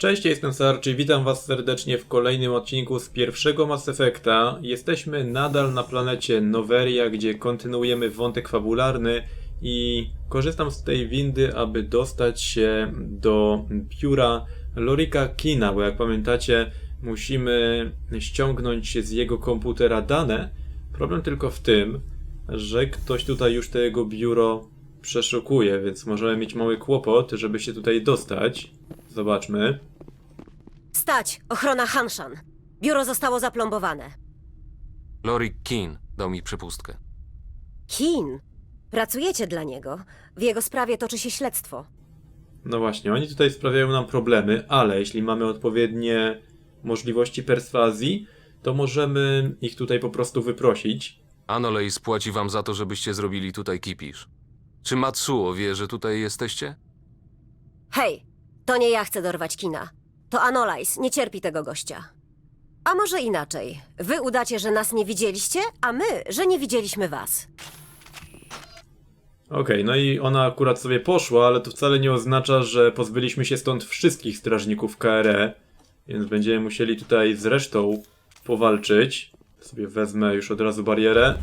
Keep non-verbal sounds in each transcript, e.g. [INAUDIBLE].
Cześć, ja jestem Sarczy, witam was serdecznie w kolejnym odcinku z pierwszego Mass Effecta. Jesteśmy nadal na planecie Noveria, gdzie kontynuujemy wątek fabularny i korzystam z tej windy, aby dostać się do biura Lorika Kina, bo jak pamiętacie, musimy ściągnąć z jego komputera dane. Problem tylko w tym, że ktoś tutaj już to jego biuro przeszukuje, więc możemy mieć mały kłopot, żeby się tutaj dostać. Zobaczmy. Stać! Ochrona Hanshan. Biuro zostało zaplombowane. Lorik Keen dał mi przepustkę. Kin! Pracujecie dla niego. W jego sprawie toczy się śledztwo. No właśnie, oni tutaj sprawiają nam problemy, ale jeśli mamy odpowiednie możliwości perswazji, to możemy ich tutaj po prostu wyprosić. Anolej spłaci wam za to, żebyście zrobili tutaj kipisz. Czy Matsuo wie, że tutaj jesteście? Hej! To nie ja chcę dorwać Kina. To Anolais nie cierpi tego gościa. A może inaczej. Wy udacie, że nas nie widzieliście, a my, że nie widzieliśmy was. Okej, no i ona akurat sobie poszła, ale to wcale nie oznacza, że pozbyliśmy się stąd wszystkich strażników KRE, więc będziemy musieli tutaj z resztą powalczyć. Sobie wezmę już od razu barierę.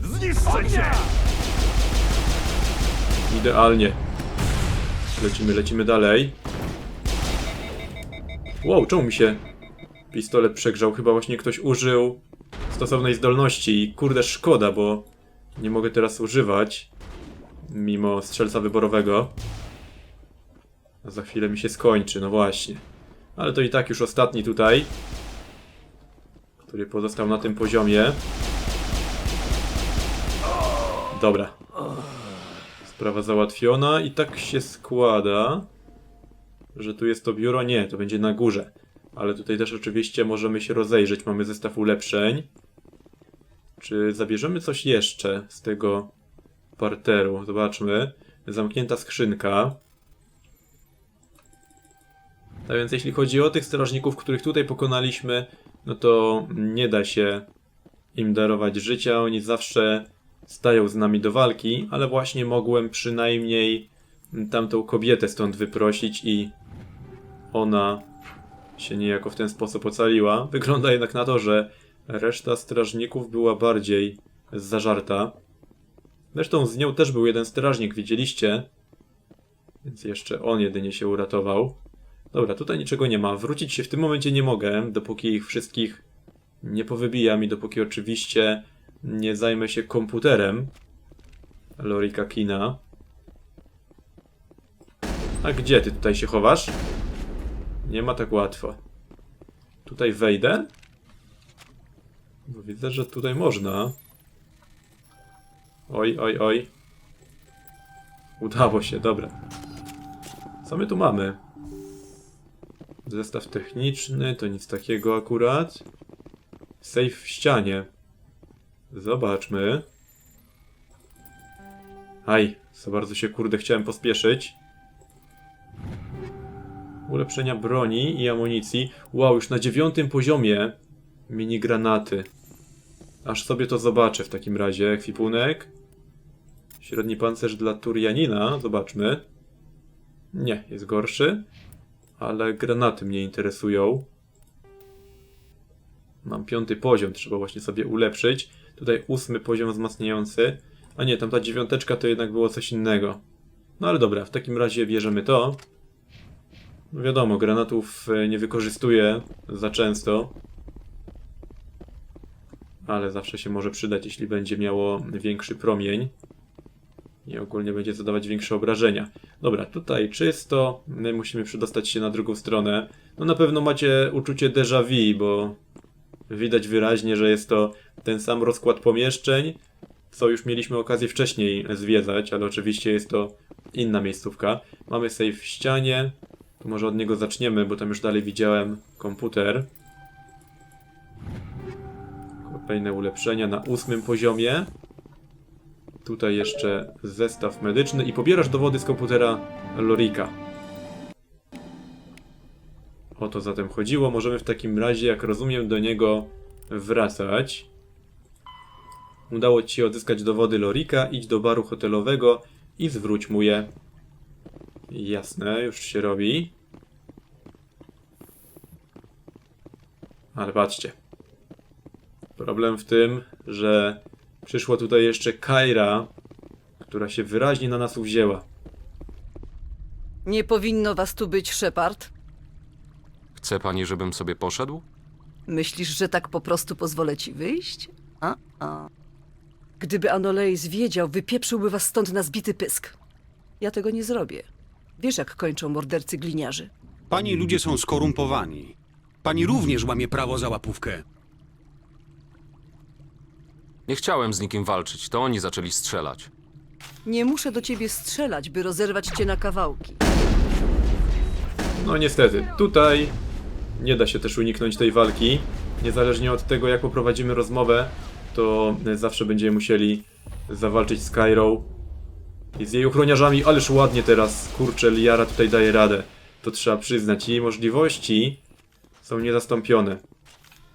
Idealnie. Lecimy, lecimy dalej. Wow, czemu mi się pistolet przegrzał? Chyba właśnie ktoś użył stosownej zdolności i kurde szkoda, bo nie mogę teraz używać mimo strzelca wyborowego. A za chwilę mi się skończy, no właśnie. Ale to i tak już ostatni tutaj, który pozostał na tym poziomie. Dobra. Sprawa załatwiona i tak się składa, że tu jest to biuro. Nie, to będzie na górze. Ale tutaj też oczywiście możemy się rozejrzeć. Mamy zestaw ulepszeń. Czy zabierzemy coś jeszcze z tego parteru? Zobaczmy. Zamknięta skrzynka. Tak więc jeśli chodzi o tych strażników, których tutaj pokonaliśmy, no to nie da się im darować życia. Oni zawsze stają z nami do walki, ale właśnie mogłem przynajmniej tamtą kobietę stąd wyprosić i ona się niejako w ten sposób ocaliła. Wygląda jednak na to, że reszta strażników była bardziej zażarta. Zresztą z nią też był jeden strażnik, widzieliście? Więc jeszcze on jedynie się uratował. Dobra, tutaj niczego nie ma. Wrócić się w tym momencie nie mogę, dopóki ich wszystkich nie powybijam i dopóki oczywiście nie zajmę się komputerem Lorika Kina. A gdzie ty tutaj się chowasz? Nie ma tak łatwo. Tutaj wejdę? Bo widzę, że tutaj można. Oj, oj, oj. Udało się, dobra. Co my tu mamy? Zestaw techniczny, to nic takiego akurat. Safe w ścianie. Zobaczmy. Aj, za bardzo się kurde chciałem pospieszyć. Ulepszenia broni i amunicji. Wow, już na dziewiątym poziomie mini granaty. Aż sobie to zobaczę w takim razie. Ekwipunek. Średni pancerz dla Turianina. Zobaczmy. Nie, jest gorszy. Ale granaty mnie interesują. Mam piąty poziom, trzeba właśnie sobie ulepszyć. Tutaj ósmy poziom wzmacniający. A nie, tam ta dziewiąteczka to jednak było coś innego. No ale dobra, w takim razie bierzemy to. Wiadomo, granatów e, nie wykorzystuję za często. Ale zawsze się może przydać, jeśli będzie miało większy promień. I ogólnie będzie zadawać większe obrażenia. Dobra, tutaj czysto. My musimy przedostać się na drugą stronę. No na pewno macie uczucie déjà vu, bo widać wyraźnie, że jest to ten sam rozkład pomieszczeń, co już mieliśmy okazję wcześniej zwiedzać, ale oczywiście jest to inna miejscówka. Mamy safe w ścianie. To może od niego zaczniemy, bo tam już dalej widziałem komputer. Kolejne ulepszenia na ósmym poziomie. Tutaj jeszcze zestaw medyczny i pobierasz dowody z komputera Lorika. O to zatem chodziło. Możemy w takim razie, jak rozumiem, do niego wracać. Udało ci się odzyskać dowody Lorika, idź do baru hotelowego i zwróć mu je. Jasne, już się robi. Ale patrzcie. Problem w tym, że przyszła tutaj jeszcze Kaira, która się wyraźnie na nas uwzięła. Nie powinno was tu być, Shepard. Chce pani, żebym sobie poszedł? Myślisz, że tak po prostu pozwolę ci wyjść? A, a. Gdyby Anoleis wiedział, wypieprzyłby was stąd na zbity pysk. Ja tego nie zrobię. Wiesz, jak kończą mordercy gliniarzy. Pani ludzie są skorumpowani. Pani również łamie prawo za łapówkę. Nie chciałem z nikim walczyć, to oni zaczęli strzelać. Nie muszę do ciebie strzelać, by rozerwać cię na kawałki. No niestety, tutaj nie da się też uniknąć tej walki. Niezależnie od tego, jak poprowadzimy rozmowę, to zawsze będziemy musieli zawalczyć z Kairą i z jej ochroniarzami, ależ ładnie teraz, kurczę, Liara tutaj daje radę. To trzeba przyznać. Jej możliwości są niezastąpione.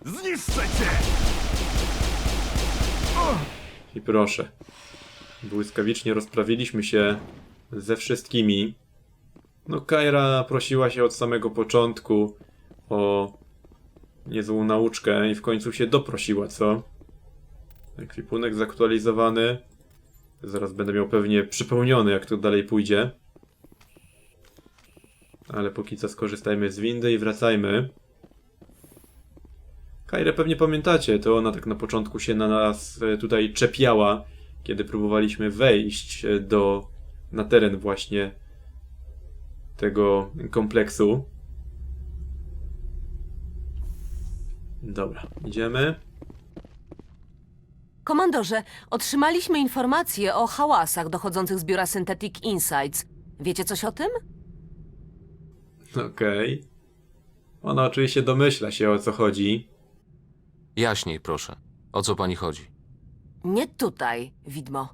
Zniszczę cię! I proszę. Błyskawicznie rozprawiliśmy się ze wszystkimi. No, Kaira prosiła się od samego początku o niezłą nauczkę i w końcu się doprosiła, co? Ekwipunek zaktualizowany. Zaraz będę miał pewnie przypełniony, jak to dalej pójdzie. Ale póki co skorzystajmy z windy i wracajmy. Kairę pewnie pamiętacie, to ona tak na początku się na nas e, tutaj czepiała, kiedy próbowaliśmy wejść e, do, na teren właśnie tego kompleksu. Dobra, idziemy. Komandorze, otrzymaliśmy informacje o hałasach dochodzących z biura Synthetic Insights. Wiecie coś o tym? Okej. Ona oczywiście domyśla się o co chodzi. Jaśniej, proszę. O co pani chodzi? Nie tutaj, widmo.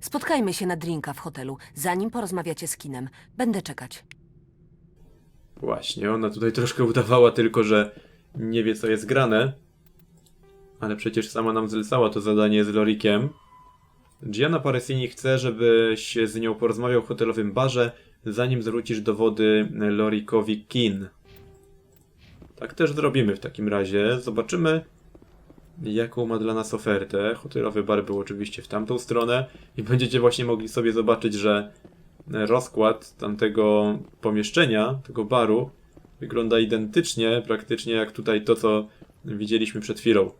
Spotkajmy się na drinka w hotelu, zanim porozmawiacie z kinem. Będę czekać. Właśnie, ona tutaj troszkę udawała tylko, że nie wie co jest grane. Ale przecież sama nam zlecała to zadanie z Lorikiem. Gianna Paresini chce, żebyś z nią porozmawiał w hotelowym barze, zanim zwrócisz dowody Lorikowi Kin. Tak też zrobimy w takim razie. Zobaczymy, jaką ma dla nas ofertę. Hotelowy bar był oczywiście w tamtą stronę i będziecie właśnie mogli sobie zobaczyć, że rozkład tamtego pomieszczenia, tego baru, wygląda identycznie praktycznie jak tutaj to, co widzieliśmy przed chwilą.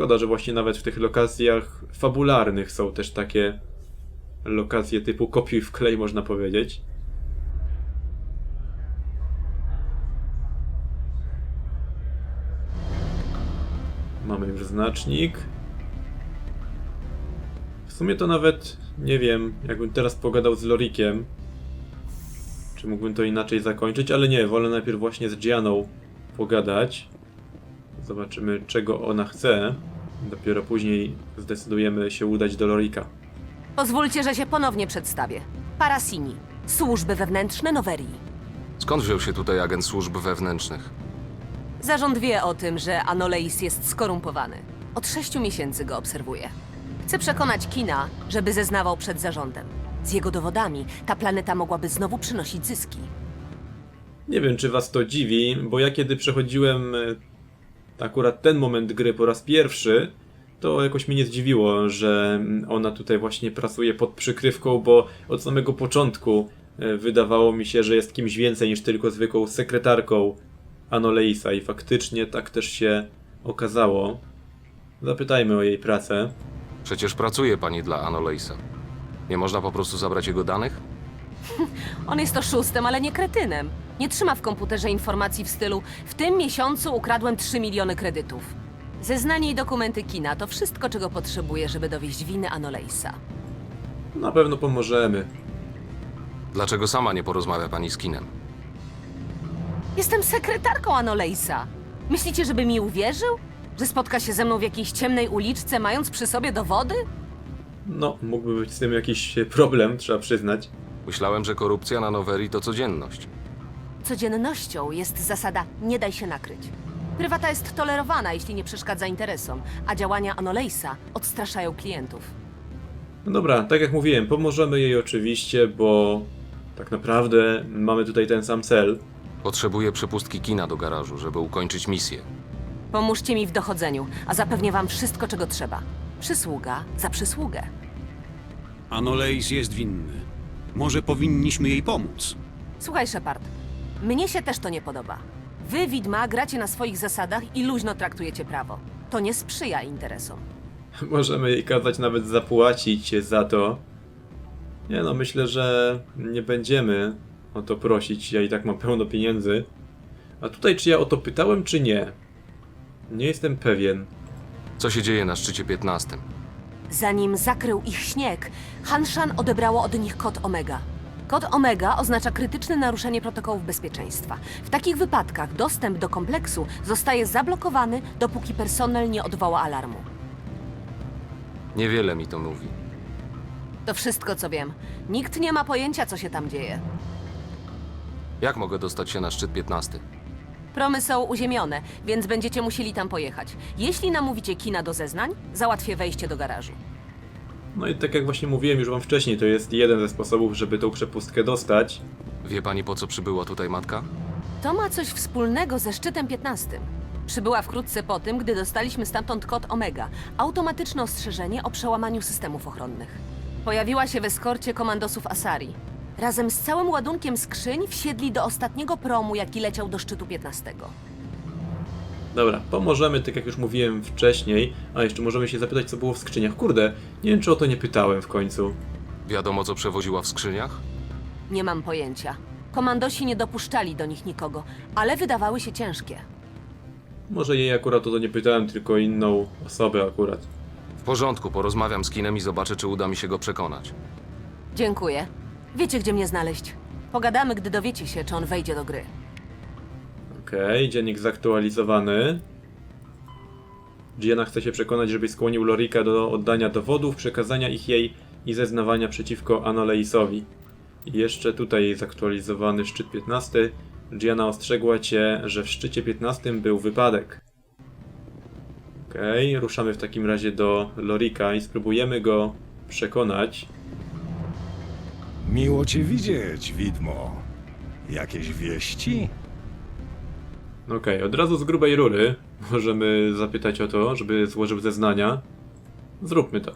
Szkoda, że właśnie nawet w tych lokacjach fabularnych są też takie lokacje typu kopiuj w klej, można powiedzieć. Mamy już znacznik. W sumie to nawet nie wiem, jakbym teraz pogadał z Lorikiem, czy mógłbym to inaczej zakończyć, ale nie, wolę najpierw właśnie z Gianą pogadać. Zobaczymy, czego ona chce. Dopiero później zdecydujemy się udać do Lorika. Pozwólcie, że się ponownie przedstawię. Parasini, służby wewnętrzne Noverii. Skąd wziął się tutaj agent służb wewnętrznych? Zarząd wie o tym, że Anoleis jest skorumpowany. Od sześciu miesięcy go obserwuję. Chcę przekonać Kina, żeby zeznawał przed zarządem. Z jego dowodami ta planeta mogłaby znowu przynosić zyski. Nie wiem, czy was to dziwi, bo ja kiedy przechodziłem e, akurat ten moment gry po raz pierwszy, to jakoś mnie nie zdziwiło, że ona tutaj właśnie pracuje pod przykrywką, bo od samego początku e, wydawało mi się, że jest kimś więcej niż tylko zwykłą sekretarką Anoleisa i faktycznie tak też się okazało. Zapytajmy o jej pracę. Przecież pracuje pani dla Anoleisa. Nie można po prostu zabrać jego danych? On jest oszustem, ale nie kretynem. Nie trzyma w komputerze informacji w stylu w tym miesiącu ukradłem 3 miliony kredytów. Zeznanie i dokumenty kina to wszystko, czego potrzebuję, żeby dowieść winy Anoleisa. Na pewno pomożemy. Dlaczego sama nie porozmawia pani z kinem? Jestem sekretarką Anoleisa. Myślicie, żeby mi uwierzył? Że spotka się ze mną w jakiejś ciemnej uliczce, mając przy sobie dowody? No, mógłby być z tym jakiś problem, trzeba przyznać. Myślałem, że korupcja na Nowerii to codzienność. Codziennością jest zasada nie daj się nakryć. Prywata jest tolerowana, jeśli nie przeszkadza interesom, a działania Anoleisa odstraszają klientów. No dobra, tak jak mówiłem, pomożemy jej oczywiście, bo tak naprawdę mamy tutaj ten sam cel. Potrzebuję przepustki kina do garażu, żeby ukończyć misję. Pomóżcie mi w dochodzeniu, a zapewnię wam wszystko, czego trzeba. Przysługa za przysługę. Anoleis jest winny. Może powinniśmy jej pomóc. Słuchaj, Shepard, mnie się też to nie podoba. Wy, widma, gracie na swoich zasadach i luźno traktujecie prawo. To nie sprzyja interesom. [LAUGHS] Możemy jej kazać nawet zapłacić za to. Nie no, myślę, że nie będziemy o to prosić. Ja i tak mam pełno pieniędzy. A tutaj, czy ja o to pytałem, czy nie? Nie jestem pewien. Co się dzieje na szczycie 15? Zanim zakrył ich śnieg, Hanshan odebrało od nich kod Omega. Kod Omega oznacza krytyczne naruszenie protokołów bezpieczeństwa. W takich wypadkach dostęp do kompleksu zostaje zablokowany, dopóki personel nie odwoła alarmu. Niewiele mi to mówi. To wszystko, co wiem. Nikt nie ma pojęcia, co się tam dzieje. Jak mogę dostać się na szczyt 15? Promy są uziemione, więc będziecie musieli tam pojechać. Jeśli namówicie kina do zeznań, załatwię wejście do garażu. No i tak jak właśnie mówiłem już wam wcześniej, to jest jeden ze sposobów, żeby tą przepustkę dostać. Wie pani po co przybyła tutaj matka? To ma coś wspólnego ze szczytem 15. Przybyła wkrótce po tym, gdy dostaliśmy stamtąd kod Omega, automatyczne ostrzeżenie o przełamaniu systemów ochronnych. Pojawiła się w eskorcie komandosów Asari. Razem z całym ładunkiem skrzyń wsiedli do ostatniego promu, jaki leciał do szczytu 15. Dobra, pomożemy, tak jak już mówiłem wcześniej. A jeszcze możemy się zapytać, co było w skrzyniach. Kurde, nie wiem, czy o to nie pytałem w końcu. Wiadomo co przewoziła w skrzyniach? Nie mam pojęcia. Komandosi nie dopuszczali do nich nikogo, ale wydawały się ciężkie. Może jej akurat o to nie pytałem, tylko inną osobę akurat. W porządku, porozmawiam z kinem i zobaczę czy uda mi się go przekonać. Dziękuję. Wiecie, gdzie mnie znaleźć. Pogadamy, gdy dowiecie się, czy on wejdzie do gry. Okej, dziennik zaktualizowany. Gianna chce się przekonać, żeby skłonił Lorika do oddania dowodów, przekazania ich jej i zeznawania przeciwko Anoleisowi. I jeszcze tutaj zaktualizowany szczyt 15. Gianna ostrzegła cię, że w szczycie 15 był wypadek. Okej, ruszamy w takim razie do Lorika i spróbujemy go przekonać. Miło cię widzieć, widmo. Jakieś wieści? Okej, od razu z grubej rury możemy zapytać o to, żeby złożył zeznania. Zróbmy to.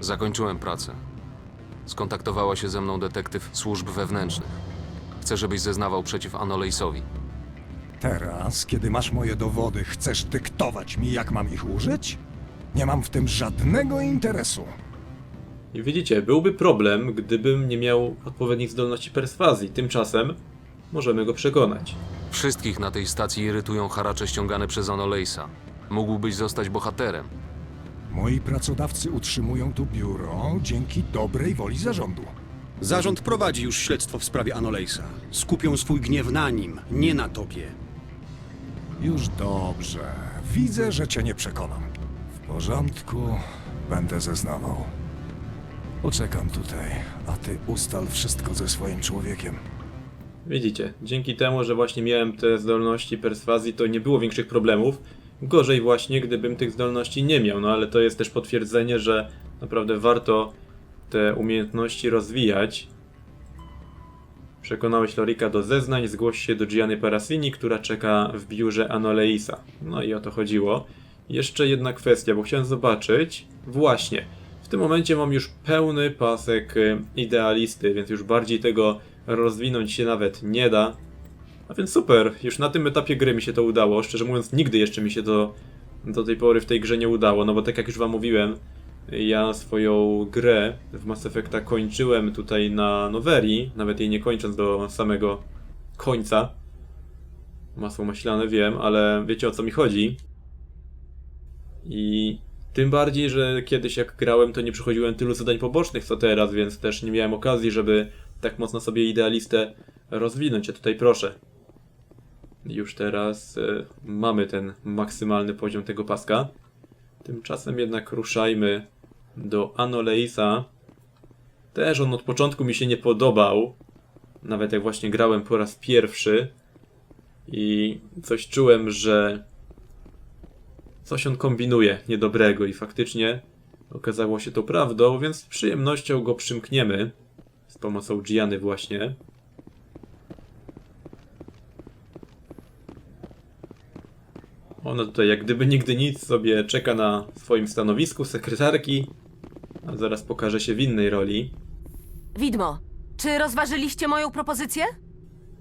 Zakończyłem pracę. Skontaktowała się ze mną detektyw służb wewnętrznych. Chcę, żebyś zeznawał przeciw Anoleisowi. Teraz, kiedy masz moje dowody, chcesz dyktować mi, jak mam ich użyć? Nie mam w tym żadnego interesu. I widzicie, byłby problem, gdybym nie miał odpowiednich zdolności perswazji. Tymczasem możemy go przekonać. Wszystkich na tej stacji irytują haracze ściągane przez Anoleisa. Mógłbyś zostać bohaterem. Moi pracodawcy utrzymują tu biuro dzięki dobrej woli zarządu. Zarząd prowadzi już śledztwo w sprawie Anoleisa. Skupią swój gniew na nim, nie na tobie. Już dobrze. Widzę, że cię nie przekonam. W porządku, będę zeznawał. Poczekam tutaj, a ty ustal wszystko ze swoim człowiekiem. Widzicie, dzięki temu, że właśnie miałem te zdolności perswazji, to nie było większych problemów. Gorzej właśnie, gdybym tych zdolności nie miał, no ale to jest też potwierdzenie, że naprawdę warto te umiejętności rozwijać. Przekonałeś Lorika do zeznań, zgłoś się do Gianny Parasini, która czeka w biurze Anoleisa. No i o to chodziło. Jeszcze jedna kwestia, bo chciałem zobaczyć. Właśnie, w tym momencie mam już pełny pasek y, idealisty, więc już bardziej tego rozwinąć się nawet nie da. A więc super, już na tym etapie gry mi się to udało. Szczerze mówiąc, nigdy jeszcze mi się to do tej pory w tej grze nie udało, no bo tak jak już wam mówiłem, ja swoją grę w Mass Effecta kończyłem tutaj na Noverii, nawet jej nie kończąc do samego końca. Masło maślane wiem, ale wiecie o co mi chodzi. I tym bardziej, że kiedyś jak grałem, to nie przechodziłem tylu zadań pobocznych co teraz, więc też nie miałem okazji, żeby tak mocno sobie idealistę rozwinąć. A tutaj proszę. Już teraz e, mamy ten maksymalny poziom tego paska. Tymczasem jednak ruszajmy do Anoleisa. Też on od początku mi się nie podobał. Nawet jak właśnie grałem po raz pierwszy. I coś czułem, że Coś on kombinuje niedobrego i faktycznie okazało się to prawdą, więc z przyjemnością go przymkniemy. Z pomocą Giany właśnie. Ona tutaj jak gdyby nigdy nic sobie czeka na swoim stanowisku sekretarki, a zaraz pokaże się w innej roli. Widmo, czy rozważyliście moją propozycję?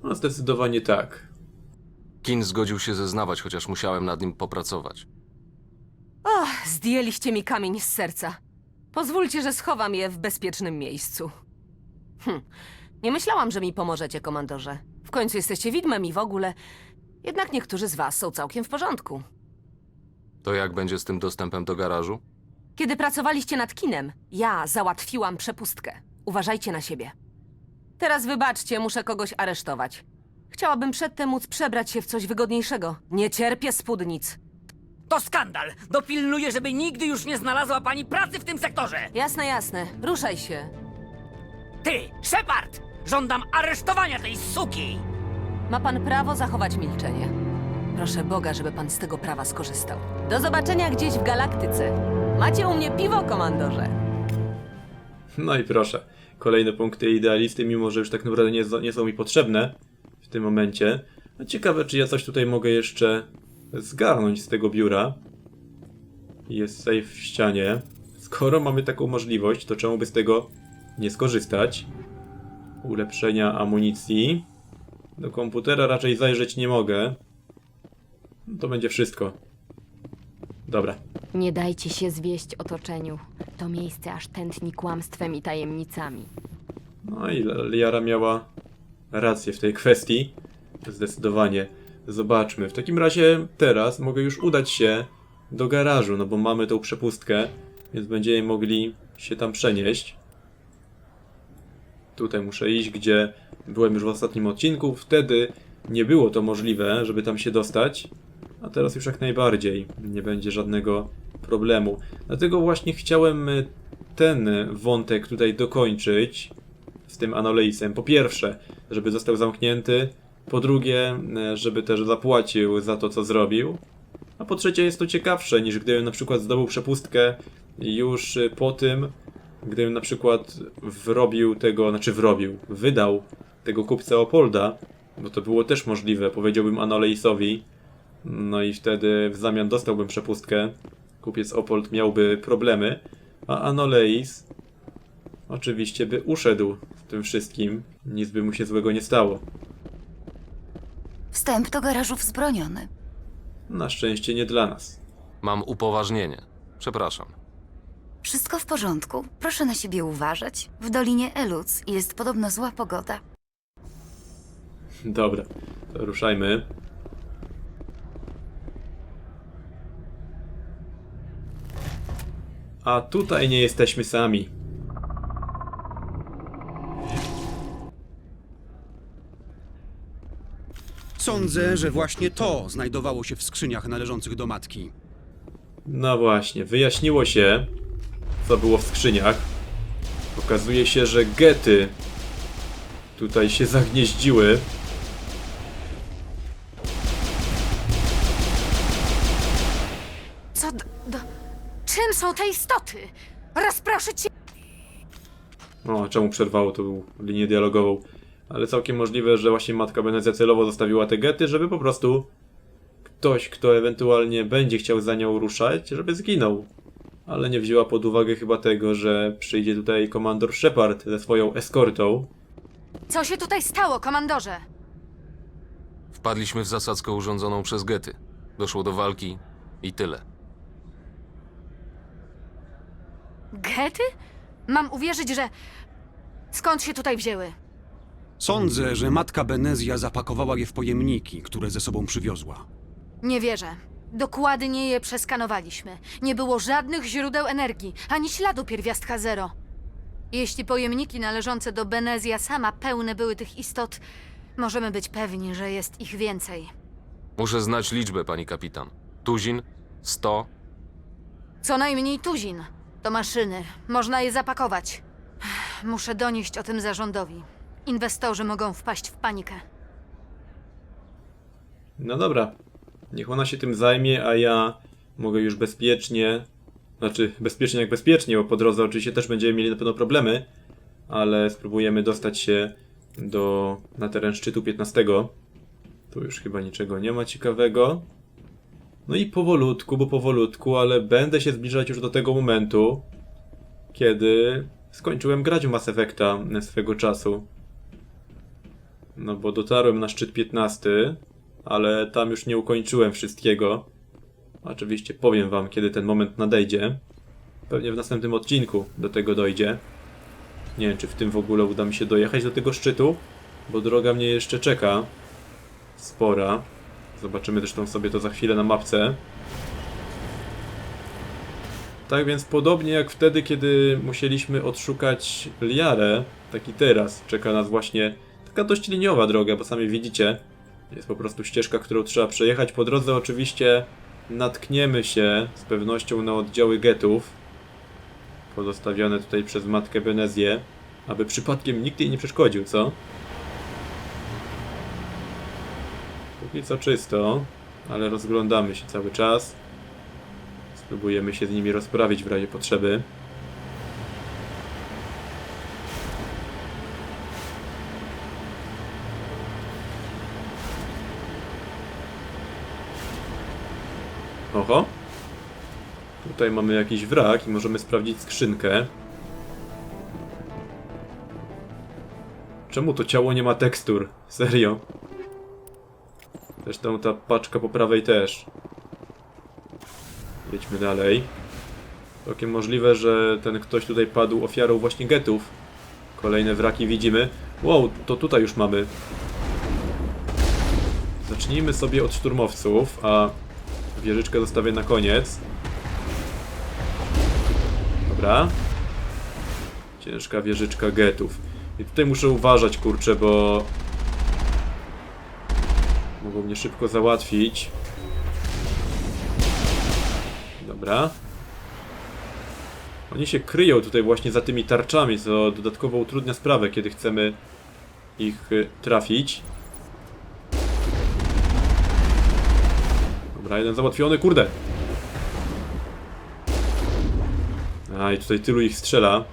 No zdecydowanie tak. Kin zgodził się zeznawać, chociaż musiałem nad nim popracować. Och, zdjęliście mi kamień z serca. Pozwólcie, że schowam je w bezpiecznym miejscu. Hm, nie myślałam, że mi pomożecie, komandorze. W końcu jesteście widmem i w ogóle. Jednak niektórzy z was są całkiem w porządku. To jak będzie z tym dostępem do garażu? Kiedy pracowaliście nad kinem, ja załatwiłam przepustkę. Uważajcie na siebie. Teraz wybaczcie, muszę kogoś aresztować. Chciałabym przedtem móc przebrać się w coś wygodniejszego. Nie cierpię spódnic. To skandal! Dopilnuję, żeby nigdy już nie znalazła pani pracy w tym sektorze! Jasne, jasne. Ruszaj się. Ty, Shepard! Żądam aresztowania tej suki! Ma pan prawo zachować milczenie. Proszę Boga, żeby pan z tego prawa skorzystał. Do zobaczenia gdzieś w galaktyce. Macie u mnie piwo, komandorze. No i proszę. Kolejne punkty idealisty, mimo że już tak naprawdę nie, nie są mi potrzebne w tym momencie. No ciekawe, czy ja coś tutaj mogę jeszcze zgarnąć z tego biura. Jest safe w ścianie. Skoro mamy taką możliwość, to czemu by z tego nie skorzystać? Ulepszenia amunicji. Do komputera raczej zajrzeć nie mogę. No to będzie wszystko. Dobra. Nie dajcie się zwieść otoczeniu. To miejsce aż tętni kłamstwem i tajemnicami. No i Liara miała rację w tej kwestii. Zdecydowanie. Zobaczmy. W takim razie teraz mogę już udać się do garażu, no bo mamy tą przepustkę, więc będziemy mogli się tam przenieść. Tutaj muszę iść, gdzie byłem już w ostatnim odcinku. Wtedy nie było to możliwe, żeby tam się dostać. A teraz już jak najbardziej nie będzie żadnego problemu. Dlatego właśnie chciałem y, ten wątek tutaj dokończyć z tym Anoleisem. Po pierwsze, żeby został zamknięty. Po drugie, e, żeby też zapłacił za to, co zrobił. A po trzecie, jest to ciekawsze niż gdybym na przykład zdobył przepustkę już e, po tym, gdybym na przykład wrobił tego, znaczy wrobił, wydał tego kupca Opolda, bo to było też możliwe, powiedziałbym Anoleisowi. No i wtedy w zamian dostałbym przepustkę. Kupiec Opold miałby problemy, a Anoleis Oczywiście by uszedł w tym wszystkim, nic by mu się złego nie stało. Wstęp do garażu wzbroniony. Na szczęście nie dla nas. Mam upoważnienie. Przepraszam. Wszystko w porządku. Proszę na siebie uważać. W Dolinie Eluc jest podobno zła pogoda. Dobra, to ruszajmy. A tutaj nie jesteśmy sami. Sądzę, że właśnie to znajdowało się w skrzyniach należących do matki. No właśnie, wyjaśniło się, co było w skrzyniach. Okazuje się, że gety tutaj się zagnieździły. Co do, do... Czym są te istoty? Rozproszę cię. O, czemu przerwało tą linię dialogową? Ale całkiem możliwe, że właśnie matka Benezja celowo zostawiła te gety, żeby po prostu ktoś, kto ewentualnie będzie chciał za nią ruszać, żeby zginął. Ale nie wzięła pod uwagę chyba tego, że przyjdzie tutaj komandor Shepard ze swoją eskortą. Co się tutaj stało, komandorze? Wpadliśmy w zasadzkę urządzoną przez gety. Doszło do walki i tyle. Gety? Mam uwierzyć, że... Skąd się tutaj wzięły? Sądzę, że matka Benezja zapakowała je w pojemniki, które ze sobą przywiozła. Nie wierzę. Dokładnie je przeskanowaliśmy. Nie było żadnych źródeł energii, ani śladu pierwiastka zero. Jeśli pojemniki należące do Benezja sama pełne były tych istot, możemy być pewni, że jest ich więcej. Muszę znać liczbę, pani kapitan. Tuzin? Sto? Co najmniej tuzin. To maszyny. Można je zapakować. Muszę donieść o tym zarządowi. Inwestorzy mogą wpaść w panikę. No dobra, niech ona się tym zajmie, a ja mogę już bezpiecznie, znaczy bezpiecznie jak bezpiecznie, bo po drodze oczywiście też będziemy mieli na pewno problemy, ale spróbujemy dostać się do, na teren szczytu 15. Tu już chyba niczego nie ma ciekawego. No i powolutku, bo powolutku, ale będę się zbliżać już do tego momentu, kiedy skończyłem grać w Mass Effecta swego czasu. No bo dotarłem na szczyt 15, ale tam już nie ukończyłem wszystkiego. Oczywiście powiem wam, kiedy ten moment nadejdzie. Pewnie w następnym odcinku do tego dojdzie. Nie wiem, czy w tym w ogóle uda mi się dojechać do tego szczytu, bo droga mnie jeszcze czeka. Spora. Zobaczymy zresztą sobie to za chwilę na mapce. Tak więc podobnie jak wtedy, kiedy musieliśmy odszukać Liarę, tak i teraz czeka nas właśnie taka dość liniowa droga, bo sami widzicie, jest po prostu ścieżka, którą trzeba przejechać. Po drodze oczywiście natkniemy się z pewnością na oddziały getów, pozostawione tutaj przez matkę Benezję, aby przypadkiem nikt jej nie przeszkodził, co? Póki co czysto, ale rozglądamy się cały czas. Spróbujemy się z nimi rozprawić w razie potrzeby. Oho. Tutaj mamy jakiś wrak i możemy sprawdzić skrzynkę. Czemu to ciało nie ma tekstur? Serio? Zresztą ta paczka po prawej też. Jedźmy dalej. Całkiem możliwe, że ten ktoś tutaj padł ofiarą właśnie getów. Kolejne wraki widzimy. Wow, to tutaj już mamy. Zacznijmy sobie od szturmowców, a wieżyczkę zostawię na koniec. Dobra. Ciężka wieżyczka getów. I tutaj muszę uważać, kurczę, bo... Mogą mnie szybko załatwić. Dobra. Oni się kryją tutaj właśnie za tymi tarczami, co dodatkowo utrudnia sprawę, kiedy chcemy ich y, trafić. Dobra, jeden załatwiony, kurde. A i tutaj tylu ich strzela.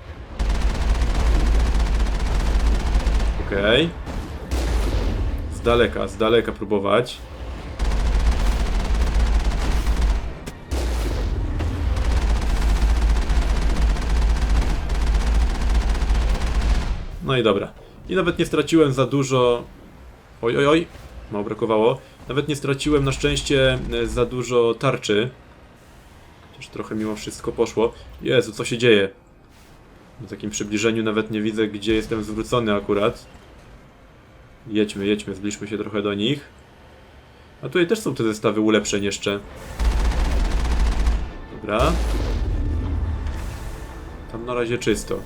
Okej. Z daleka, z daleka próbować. No i dobra. I nawet nie straciłem za dużo... Oj, oj, oj. Mało brakowało. Nawet nie straciłem na szczęście e, za dużo tarczy. Chociaż trochę mimo wszystko poszło. Jezu, co się dzieje? W takim przybliżeniu nawet nie widzę, gdzie jestem zwrócony akurat. Jedźmy, jedźmy, zbliżmy się trochę do nich. A tutaj też są te zestawy ulepszeń jeszcze. Dobra. Tam na razie czysto.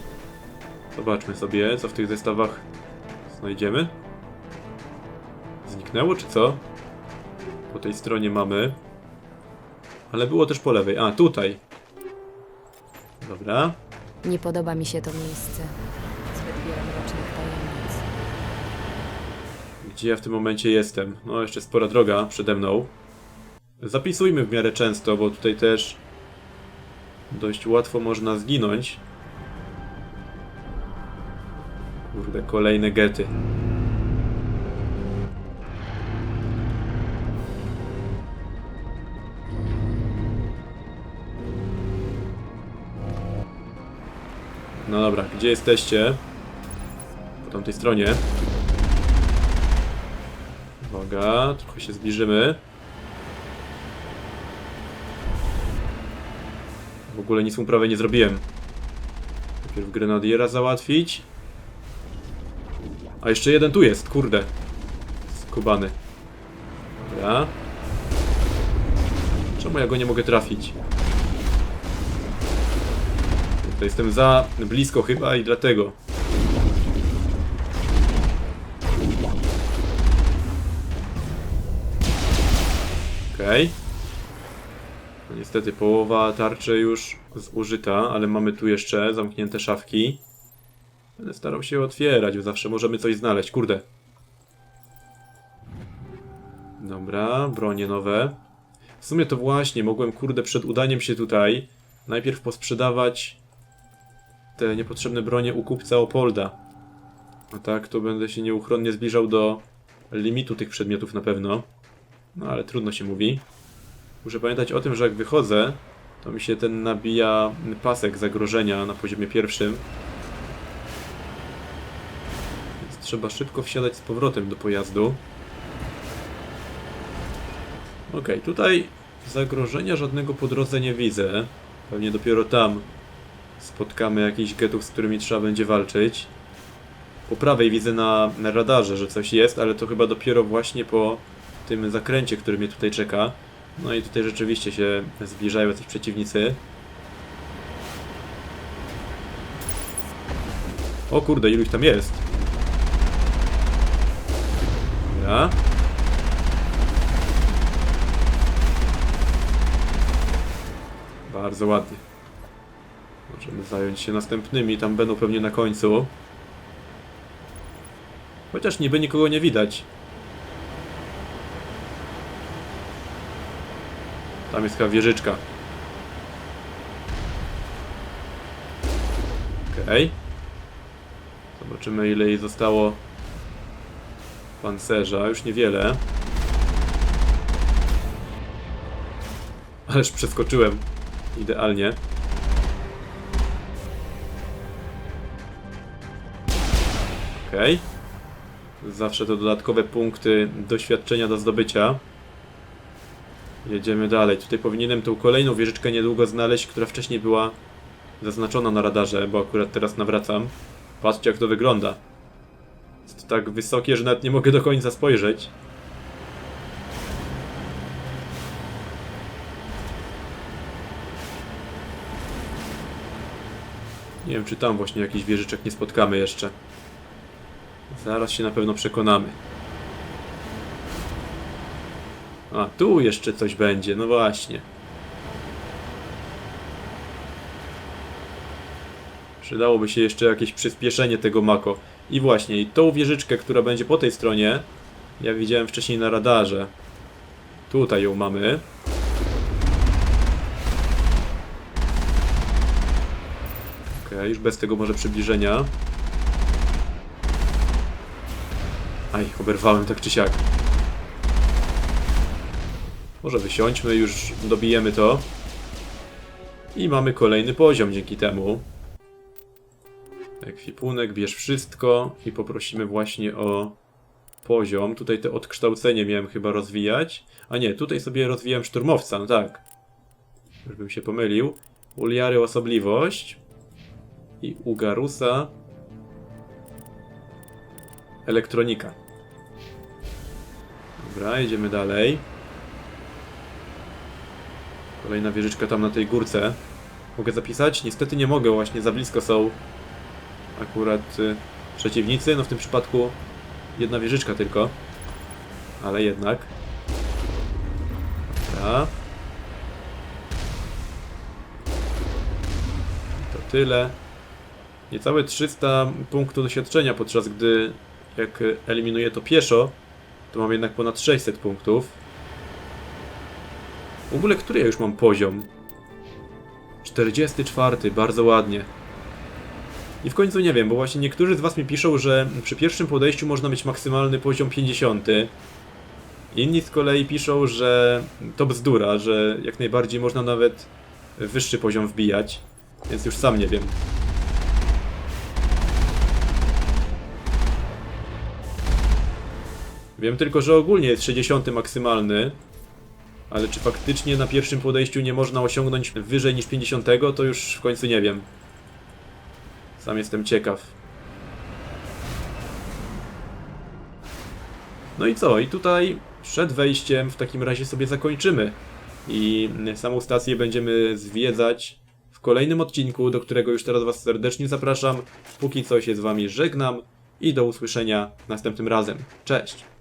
Zobaczmy sobie, co w tych zestawach znajdziemy. Zniknęło, czy co? Po tej stronie mamy. Ale było też po lewej. A, tutaj. Dobra. Nie podoba mi się to miejsce. Zbyt wiele mrocznych tajemnic. Gdzie ja w tym momencie jestem? No, jeszcze spora droga przede mną. Zapisujmy w miarę często, bo tutaj też dość łatwo można zginąć. Kurde, kolejne gety. No dobra, gdzie jesteście? Po tamtej stronie. Uwaga, trochę się zbliżymy. W ogóle nic mu prawie nie zrobiłem. Najpierw grenadiera załatwić. A jeszcze jeden tu jest, kurde. Skubany. Dobra. Czemu ja go nie mogę trafić? To jestem za blisko chyba i dlatego. Okej. No niestety połowa tarczy już zużyta, ale mamy tu jeszcze zamknięte szafki. Będę starał się otwierać, bo zawsze możemy coś znaleźć. Kurde. Dobra, bronie nowe. W sumie to właśnie, mogłem kurde przed udaniem się tutaj najpierw posprzedawać te niepotrzebne bronie u kupca Opolda. A tak to będę się nieuchronnie zbliżał do limitu tych przedmiotów na pewno. No ale trudno się mówi. Muszę pamiętać o tym, że jak wychodzę, to mi się ten nabija pasek zagrożenia na poziomie pierwszym. Więc trzeba szybko wsiadać z powrotem do pojazdu. Okej, tutaj zagrożenia żadnego po drodze nie widzę. Pewnie dopiero tam spotkamy jakichś getów, z którymi trzeba będzie walczyć. Po prawej widzę na, na radarze, że coś jest, ale to chyba dopiero właśnie po tym zakręcie, który mnie tutaj czeka. No i tutaj rzeczywiście się zbliżają jacyś przeciwnicy. O kurde, ilu ich tam jest? Dobra. Bardzo ładnie. Możemy zająć się następnymi, tam będą pewnie na końcu. Chociaż niby nikogo nie widać. Tam jest chyba wieżyczka. Okej. Zobaczymy ile jej zostało pancerza. Już niewiele. Ależ przeskoczyłem. Idealnie. Okej. Zawsze to dodatkowe punkty doświadczenia do zdobycia. Jedziemy dalej. Tutaj powinienem tą kolejną wieżyczkę niedługo znaleźć, która wcześniej była zaznaczona na radarze, bo akurat teraz nawracam. Patrzcie jak to wygląda. Jest to tak wysokie, że nawet nie mogę do końca spojrzeć. Nie wiem, czy tam właśnie jakichś wieżyczek nie spotkamy jeszcze. Zaraz się na pewno przekonamy. A, tu jeszcze coś będzie, no właśnie. Przydałoby się jeszcze jakieś przyspieszenie tego Mako. I właśnie, i tą wieżyczkę, która będzie po tej stronie, ja widziałem wcześniej na radarze. Tutaj ją mamy. Okej, już bez tego może przybliżenia. Aj, oberwałem tak czy siak. Może wysiądźmy, już dobijemy to. I mamy kolejny poziom dzięki temu. Ekwipunek, bierz wszystko i poprosimy właśnie o poziom. Tutaj te odkształcenie miałem chyba rozwijać. A nie, tutaj sobie rozwijam szturmowca, no tak. Już bym się pomylił. Uliary osobliwość. I u Garusa elektronika. Dobra, jedziemy dalej. Kolejna wieżyczka tam na tej górce. Mogę zapisać? Niestety nie mogę, właśnie za blisko są akurat y, przeciwnicy. No w tym przypadku jedna wieżyczka tylko. Ale jednak. Dobra. To tyle. Niecałe 300 punktów doświadczenia, podczas gdy jak eliminuję to pieszo, mam jednak ponad 600 punktów. W ogóle, który ja już mam poziom? 44, bardzo ładnie. I w końcu nie wiem, bo właśnie niektórzy z Was mi piszą, że przy pierwszym podejściu można mieć maksymalny poziom 50. Inni z kolei piszą, że to bzdura, że jak najbardziej można nawet wyższy poziom wbijać. Więc już sam nie wiem. Wiem tylko, że ogólnie jest 60 maksymalny, ale czy faktycznie na pierwszym podejściu nie można osiągnąć wyżej niż 50, to już w końcu nie wiem. Sam jestem ciekaw. No i co? I tutaj przed wejściem w takim razie sobie zakończymy. I samą stację będziemy zwiedzać w kolejnym odcinku, do którego już teraz Was serdecznie zapraszam. Póki co się z Wami żegnam i do usłyszenia następnym razem. Cześć!